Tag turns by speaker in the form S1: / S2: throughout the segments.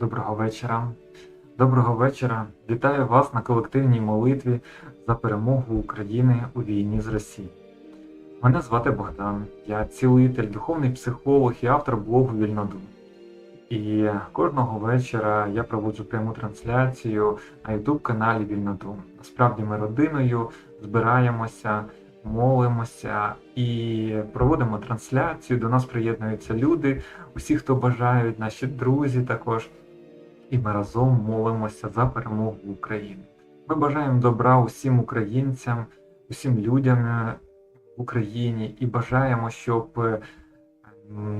S1: Доброго вечора. Доброго вечора. Вітаю вас на колективній молитві за перемогу України у війні з Росією. Мене звати Богдан, я цілитель, духовний психолог і автор блогу Вільнодум. І кожного вечора я проводжу пряму трансляцію на YouTube каналі Вільнодум. Насправді ми родиною збираємося, молимося і проводимо трансляцію. До нас приєднуються люди, усі, хто бажають, наші друзі також. І ми разом молимося за перемогу України. Ми бажаємо добра усім українцям, усім людям е, в Україні і бажаємо, щоб е,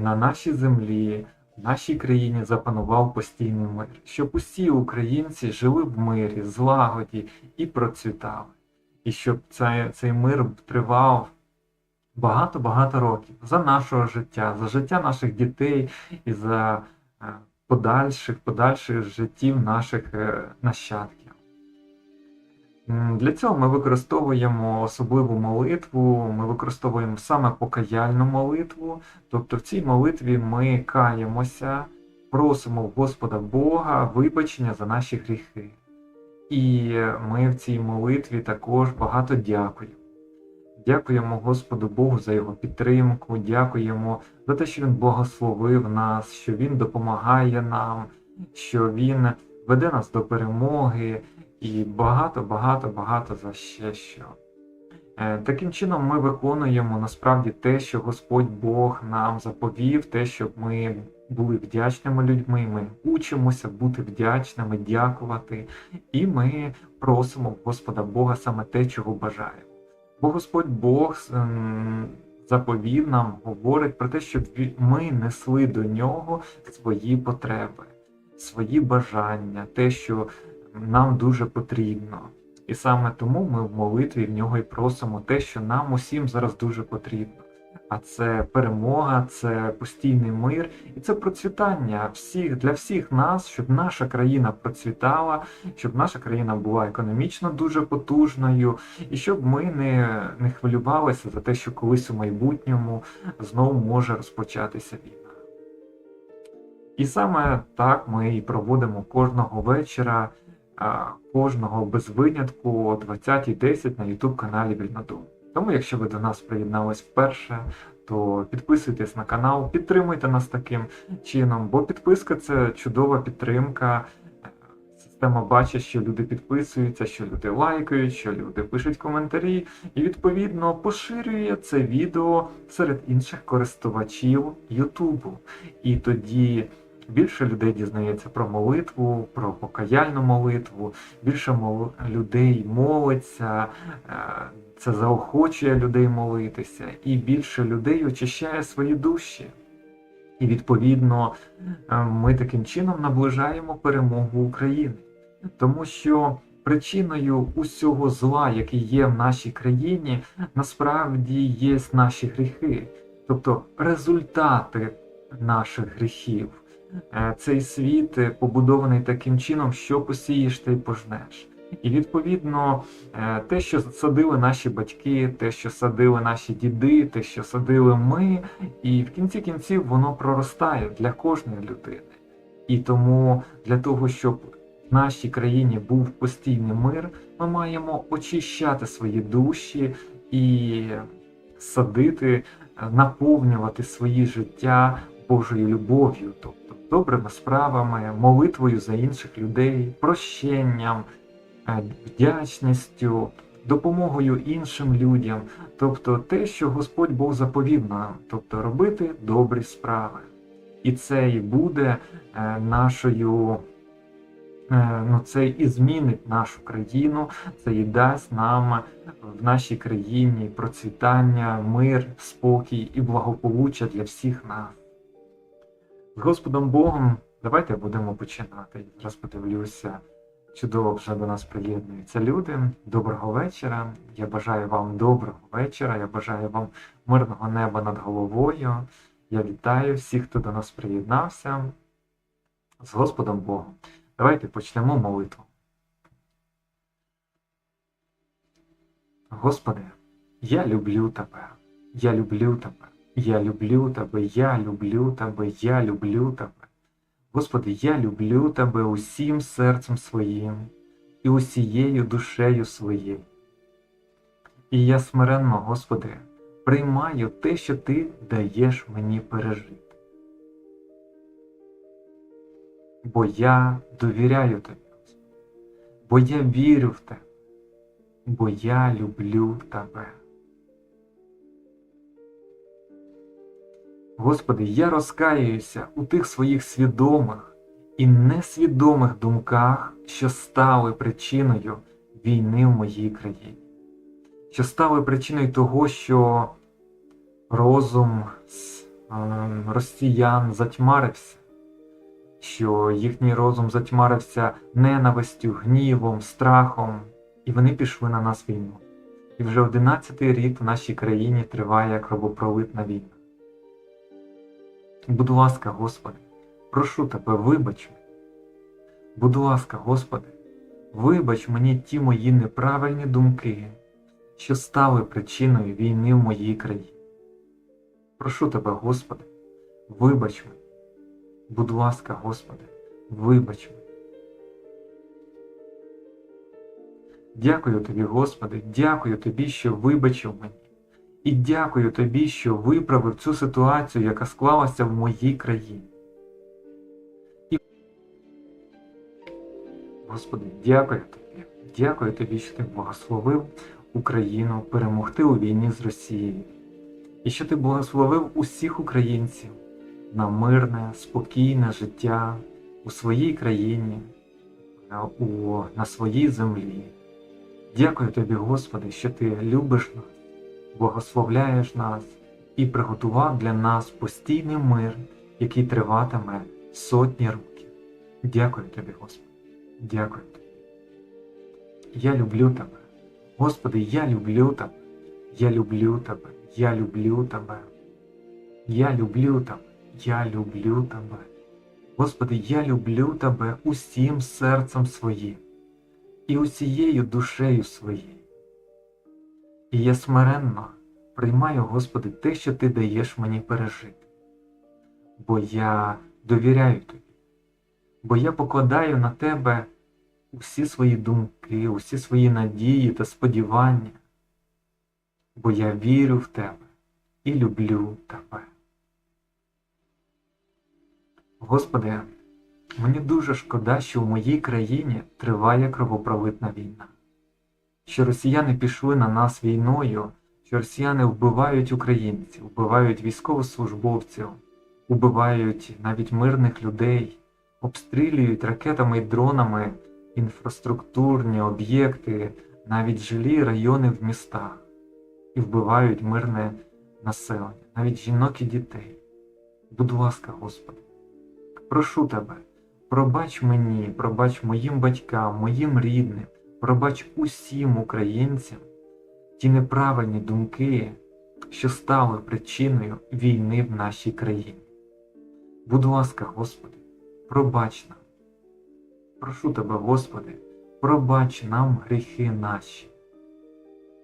S1: на нашій землі, в нашій країні запанував постійний мир, щоб усі українці жили в мирі, злагоді і процвітали. І щоб цей, цей мир тривав багато-багато років за нашого життя, за життя наших дітей і за е, подальших, подальших життів наших е, нащадків. Для цього ми використовуємо особливу молитву, ми використовуємо саме покаяльну молитву, тобто в цій молитві ми каємося, просимо в Господа Бога вибачення за наші гріхи. І ми в цій молитві також багато дякуємо. Дякуємо Господу Богу за його підтримку, дякуємо за те, що Він благословив нас, що Він допомагає нам, що Він веде нас до перемоги і багато, багато, багато за ще що. Е, Таким чином ми виконуємо насправді те, що Господь Бог нам заповів, те, щоб ми були вдячними людьми, ми учимося бути вдячними, дякувати, і ми просимо Господа Бога саме те, чого бажаємо. Бо Господь Бог ем, заповів нам, говорить про те, щоб ми несли до нього свої потреби, свої бажання, те, що нам дуже потрібно. І саме тому ми в молитві в нього і просимо те, що нам усім зараз дуже потрібно. А це перемога, це постійний мир і це процвітання всіх для всіх нас, щоб наша країна процвітала, щоб наша країна була економічно дуже потужною, і щоб ми не, не хвилювалися за те, що колись у майбутньому знову може розпочатися війна. І саме так ми і проводимо кожного вечора, кожного без винятку о 20.10 на YouTube каналі Вільнодум. Тому, якщо ви до нас приєднались вперше, то підписуйтесь на канал, підтримуйте нас таким чином, бо підписка це чудова підтримка. Система бачить, що люди підписуються, що люди лайкають, що люди пишуть коментарі, і відповідно поширює це відео серед інших користувачів Ютубу. І тоді більше людей дізнається про молитву, про покаяльну молитву, більше людей молиться, е, це заохочує людей молитися, і більше людей очищає свої душі. І відповідно е, ми таким чином наближаємо перемогу України, тому що причиною усього зла, який є в нашій країні, насправді є наші гріхи, тобто результати наших гріхів. Е, Цей світ побудований таким чином, що посієш, ти й пожнеш. І відповідно е, те, що садили наші батьки, те, що садили наші діди, те, що садили ми, і в кінці кінців воно проростає для кожної людини. І тому для того, щоб в нашій країні був постійний мир, ми маємо очищати свої душі і садити, е, наповнювати свої життя Божою любов'ю, тобто добрими справами, молитвою за інших людей, прощенням, вдячністю, допомогою іншим людям, тобто те, що Господь Бог заповів нам, тобто робити добрі справи. І це і буде е, нашою, е, ну це і змінить нашу країну, це і дасть нам в нашій країні процвітання, мир, спокій і благополуччя для всіх нас. З Господом Богом давайте будемо починати. Зараз подивлюся. Чудово вже до нас приєднуються люди. Доброго вечора. Я бажаю вам доброго вечора. Я бажаю вам мирного неба над головою. Я вітаю всіх, хто до нас приєднався. З Господом Богом. Давайте почнемо молитву. Господи, я люблю Тебе. Я люблю Тебе. Я люблю Тебе. Я люблю Тебе. Я люблю Тебе. Господи, я люблю Тебе усім серцем своїм і усією душею своєю. І я смиренно, Господи, приймаю те, що Ти даєш мені пережити. Бо я довіряю Тобі, бо я вірю в Тебе, бо я люблю Тебе. Господи, я розкаюся у тих своїх свідомих і несвідомих думках, що стали причиною війни в моїй країні, що стали причиною того, що розум росіян затьмарився, що їхній розум затьмарився ненавистю, гнівом, страхом, і вони пішли на нас війну. І вже 11-й рік в нашій країні триває кровопролитна війна. Будь ласка, Господи, прошу Тебе, вибач. Будь ласка, Господи, вибач мені ті мої неправильні думки, що стали причиною війни в моїй країні. Прошу Тебе, Господи, вибач мене. Будь ласка, Господи, вибач мене. Дякую Тобі, Господи, дякую Тобі, що вибачив мені. І дякую Тобі, що виправив цю ситуацію, яка склалася в моїй країні. І... Господи, дякую Тобі. Дякую Тобі, що Ти благословив Україну перемогти у війні з Росією. І що Ти благословив усіх українців на мирне, спокійне життя у своїй країні, на- у, на своїй землі. Дякую Тобі, Господи, що Ти любиш нас благословляєш нас і приготував для нас постійний мир, який триватиме сотні років. Дякую тобі, Господи. Дякую тобі. Я люблю тебе. Господи, я люблю тебе. Я люблю тебе. Я люблю тебе. Я люблю тебе. Я люблю тебе. Господи, я люблю тебе усім серцем своїм і усією душею своєю. І я смиренно приймаю, Господи, те, що Ти даєш мені пережити. Бо я довіряю Тобі, бо я покладаю на Тебе усі свої думки, усі свої надії та сподівання, бо я вірю в Тебе і люблю Тебе. Господи, мені дуже шкода, що в моїй країні триває кровопролитна війна що росіяни пішли на нас війною, що росіяни вбивають українців, вбивають військовослужбовців, вбивають навіть мирних людей, обстрілюють ракетами і дронами інфраструктурні об'єкти, навіть жилі райони в містах і вбивають мирне населення, навіть жінок і дітей. Будь ласка, Господи, прошу Тебе, пробач мені, пробач моїм батькам, моїм рідним, пробач усім українцям ті неправильні думки, що стали причиною війни в нашій країні. Будь ласка, Господи, пробач нам. Прошу Тебе, Господи, пробач нам гріхи наші.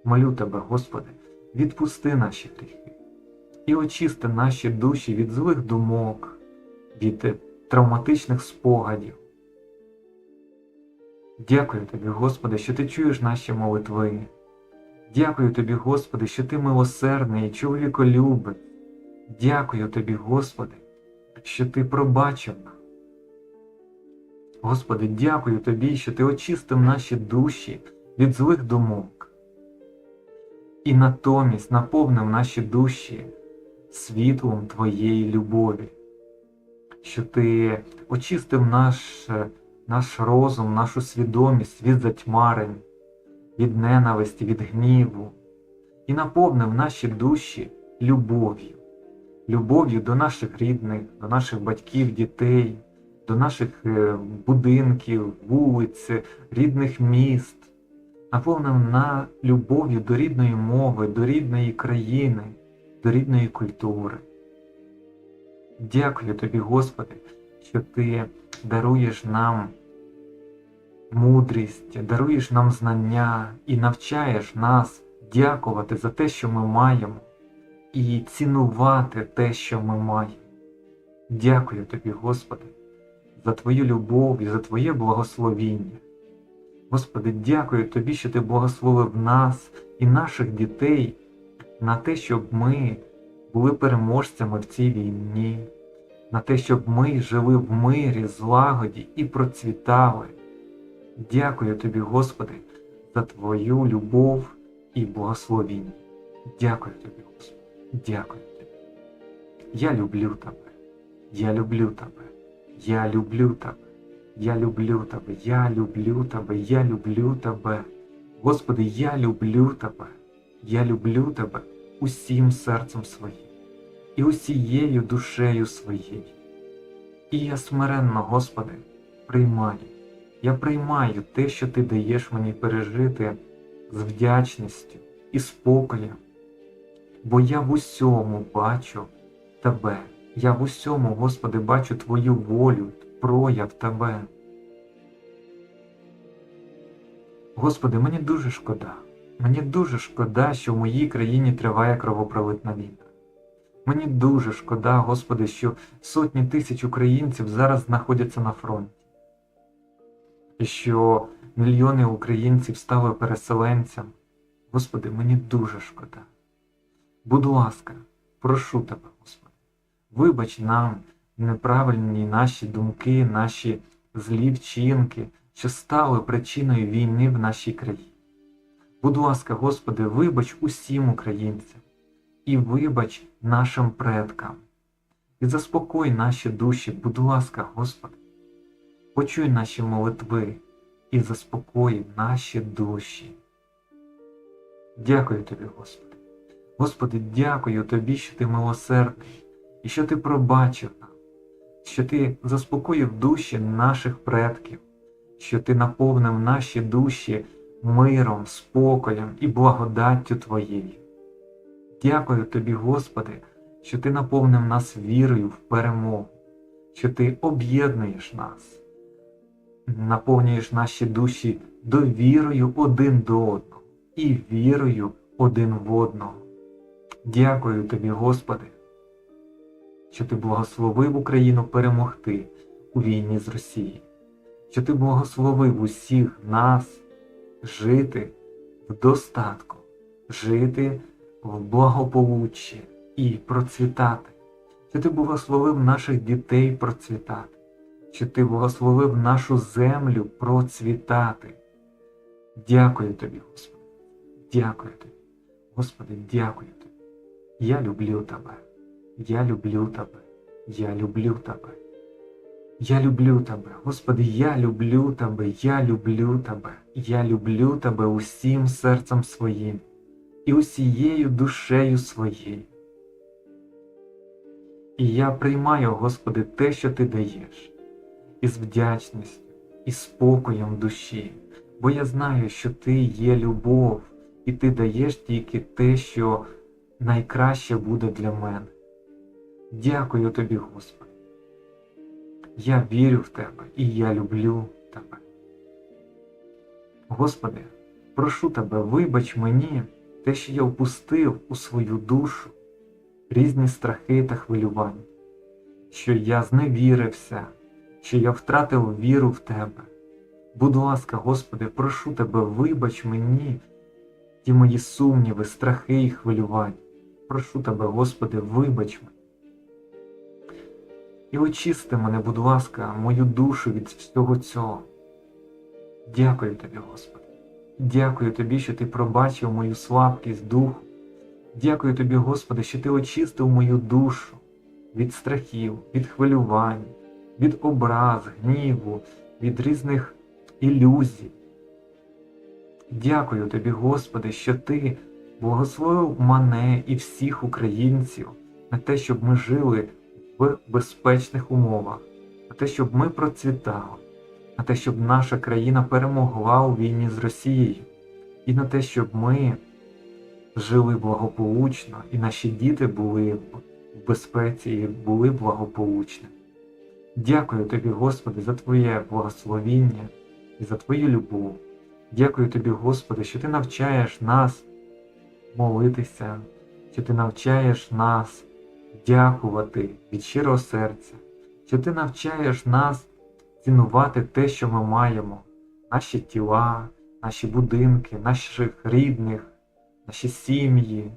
S1: Молю Тебе, Господи, відпусти наші гріхи і очисти наші душі від злих думок, від травматичних спогадів. Дякую Тобі, Господи, що Ти чуєш наші молитви. Дякую Тобі, Господи, що Ти милосердний і чоловіколюбець. Дякую Тобі, Господи, що Ти пробачив. Господи, дякую Тобі, що Ти очистив наші душі від злих думок. І натомість наповнив наші душі світлом Твоєї любові, що Ти очистив наш наш розум, нашу свідомість від затьмарень, від ненависті, від гніву, і наповнив наші душі любов'ю, любов'ю до наших рідних, до наших батьків, дітей, до наших е, будинків, вулиць, рідних міст, наповнив на любов'ю до рідної мови, до рідної країни, до рідної культури. Дякую тобі, Господи, що Ти даруєш нам мудрість, даруєш нам знання і навчаєш нас дякувати за те, що ми маємо, і цінувати те, що ми маємо. Дякую тобі, Господи, за Твою любов і за Твоє благословіння. Господи, дякую Тобі, що Ти благословив нас і наших дітей на те, щоб ми були переможцями в цій війні, на те, щоб ми жили в мирі, злагоді і процвітали. Дякую Тобі, Господи, за Твою любов і благословіння. Дякую Тобі, Господи. Дякую Тобі. Я люблю Тебе. Я люблю Тебе. Я люблю Тебе. Я люблю Тебе. Я люблю Тебе. Я люблю Тебе. Господи, я люблю Тебе. Я люблю Тебе усім серцем своїм і усією душею своєю. І я смиренно, Господи, приймаю. Я приймаю те, що Ти даєш мені пережити з вдячністю і спокоєм, бо я в усьому бачу Тебе. Я в усьому, Господи, бачу Твою волю, прояв Тебе. Господи, мені дуже шкода. Мені дуже шкода, що в моїй країні триває кровопролитна війна. Мені дуже шкода, Господи, що сотні тисяч українців зараз знаходяться на фронті, і що мільйони українців стали переселенцями. Господи, мені дуже шкода. Будь ласка, прошу Тебе, Господи, вибач нам неправильні наші думки, наші злі вчинки, що стали причиною війни в нашій країні. Будь ласка, Господи, вибач усім українцям і вибач нашим предкам. І заспокой наші душі, будь ласка, Господи, почуй наші молитви і заспокой наші душі. Дякую Тобі, Господи. Господи, дякую Тобі, що Ти милосердний і що Ти пробачив нам, що Ти заспокоїв душі наших предків, що Ти наповнив наші душі миром, спокоєм і благодаттю Твоєю. Дякую Тобі, Господи, що Ти наповнив нас вірою в перемогу, що Ти об'єднуєш нас, наповнюєш наші душі довірою один до одного і вірою один в одного. Дякую Тобі, Господи, що Ти благословив Україну перемогти у війні з Росією, що Ти благословив усіх нас жити в достатку, жити в благополуччі і процвітати, що Ти благословив наших дітей процвітати, що Ти благословив нашу землю процвітати. Дякую Тобі, Господи, дякую Тобі, Господи, дякую Тобі. Я люблю Тебе, я люблю Тебе, я люблю Тебе. Я люблю Тебе, Господи, я люблю Тебе, я люблю Тебе, я люблю Тебе усім серцем своїм і усією душею своєю. І я приймаю, Господи, те, що Ти даєш, із вдячністю, і спокоєм душі, бо я знаю, що Ти є любов, і Ти даєш тільки те, що найкраще буде для мене. Дякую Тобі, Господи. Я вірю в Тебе і я люблю Тебе. Господи, прошу Тебе, вибач мені те, що я впустив у свою душу різні страхи та хвилювання, що я зневірився, що я втратив віру в Тебе. Будь ласка, Господи, прошу Тебе, вибач мені ті мої сумніви, страхи і хвилювання. Прошу Тебе, Господи, вибач мене. І очисти мене, будь ласка, мою душу від всього цього. Дякую тобі, Господи. Дякую тобі, що ти пробачив мою слабкість духу. Дякую тобі, Господи, що ти очистив мою душу від страхів, від хвилювань, від образ, гніву, від різних ілюзій. Дякую тобі, Господи, що ти благословив мене і всіх українців на те, щоб ми жили в безпечних умовах, на те, щоб ми процвітали, на те, щоб наша країна перемогла у війні з Росією, і на те, щоб ми жили благополучно, і наші діти були в безпеці і були благополучні. Дякую тобі, Господи, за Твоє благословіння і за Твою любов. Дякую тобі, Господи, що Ти навчаєш нас молитися, що Ти навчаєш нас дякувати від щирого серця, що Ти навчаєш нас цінувати те, що ми маємо, наші тіла, наші будинки, наших рідних, наші сім'ї,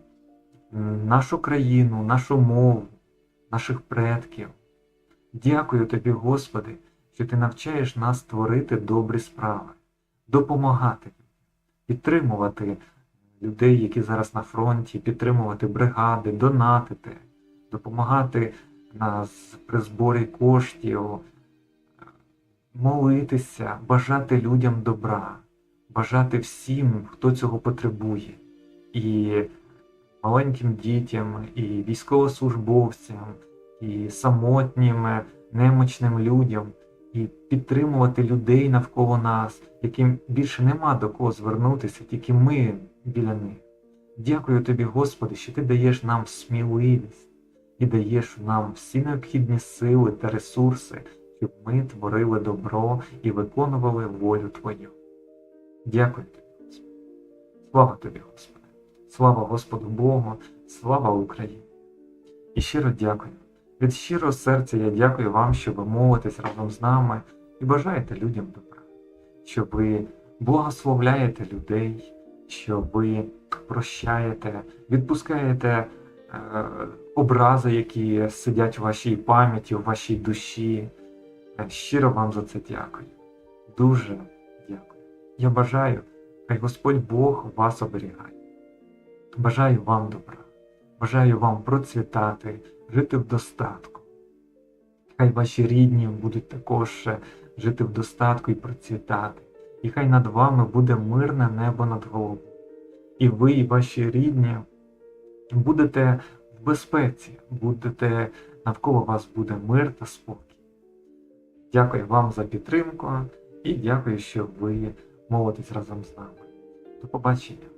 S1: нашу країну, нашу мову, наших предків. Дякую тобі, Господи, що ти навчаєш нас творити добрі справи, допомагати, підтримувати людей, які зараз на фронті, підтримувати бригади, донатити, допомагати нас при зборі коштів, молитися, бажати людям добра, бажати всім, хто цього потребує, і маленьким дітям, і військовослужбовцям, і самотнім, немочним людям, і підтримувати людей навколо нас, яким більше нема до кого звернутися, тільки ми біля них. Дякую тобі, Господи, що ти даєш нам сміливість і даєш нам всі необхідні сили та ресурси, щоб ми творили добро і виконували волю Твою. Дякую тобі, Господи. Слава тобі, Господи. Слава Господу Богу, слава Україні. І щиро дякую. Від щирого серця я дякую вам, що ви молитесь разом з нами і бажаєте людям добра, що ви благословляєте людей, що ви прощаєте, відпускаєте е, образи, які сидять в вашій пам'яті, в вашій душі. Е, Щиро вам за це дякую. Дуже дякую. Я бажаю, хай Господь Бог вас оберігає. Бажаю вам добра. Бажаю вам процвітати, жити в достатку. Хай ваші рідні будуть також жити в достатку і процвітати. І хай над вами буде мирне небо над головою. І ви, і ваші рідні будете в безпеці, будете навколо вас буде мир та спокій. Дякую вам за підтримку і дякую, що ви молитесь разом з нами. До побачення!